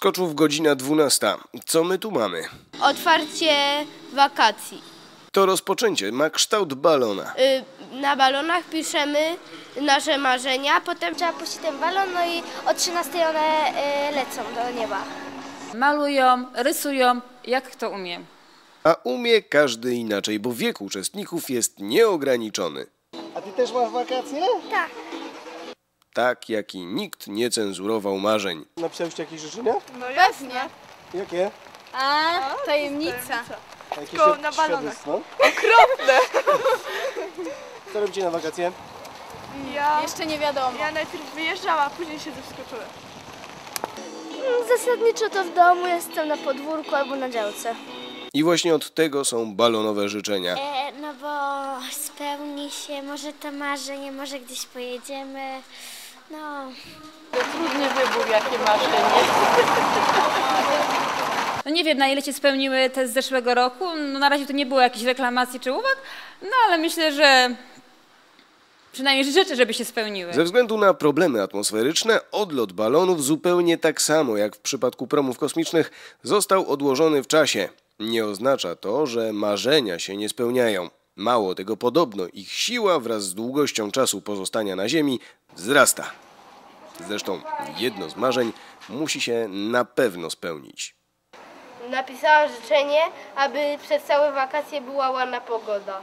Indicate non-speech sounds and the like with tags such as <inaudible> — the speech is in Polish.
Skoczów godzina 12. Co my tu mamy? Otwarcie wakacji. To rozpoczęcie ma kształt balona. Y, Na balonach piszemy nasze marzenia, potem Trzeba puścić ten balon, no i o 13 one y, lecą do nieba. Malują, rysują, jak kto umie. A umie każdy inaczej, bo wiek uczestników jest nieograniczony. A ty też masz wakacje? Tak. Tak jak i nikt nie cenzurował marzeń. Napisałeś jakieś życzenia? Pewnie. Jakie? A, tajemnica. A Jakieś Tylko na balonach. Okropne. <laughs> Co robicie na wakacje? Ja, Jeszcze nie wiadomo. Ja najpierw wyjeżdżałam, a później się zaskoczyłem. Zasadniczo to w domu jestem na podwórku albo na działce. I właśnie od tego są balonowe życzenia. E, no bo spełni się może to marzenie, może gdzieś pojedziemy. No, Trudny wybór, jakie marzenie. <laughs> No nie wiem, na ile się spełniły te z zeszłego roku. No na razie to nie było jakichś reklamacji czy uwag, no ale myślę, że przynajmniej życzę, żeby się spełniły. Ze względu na problemy atmosferyczne, odlot balonów zupełnie tak samo jak w przypadku promów kosmicznych został odłożony w czasie. Nie oznacza to, że marzenia się nie spełniają. Mało tego, podobno ich siła wraz z długością czasu pozostania na Ziemi wzrasta. Zresztą jedno z marzeń musi się na pewno spełnić. napisałam życzenie, aby przez całe wakacje była ładna pogoda.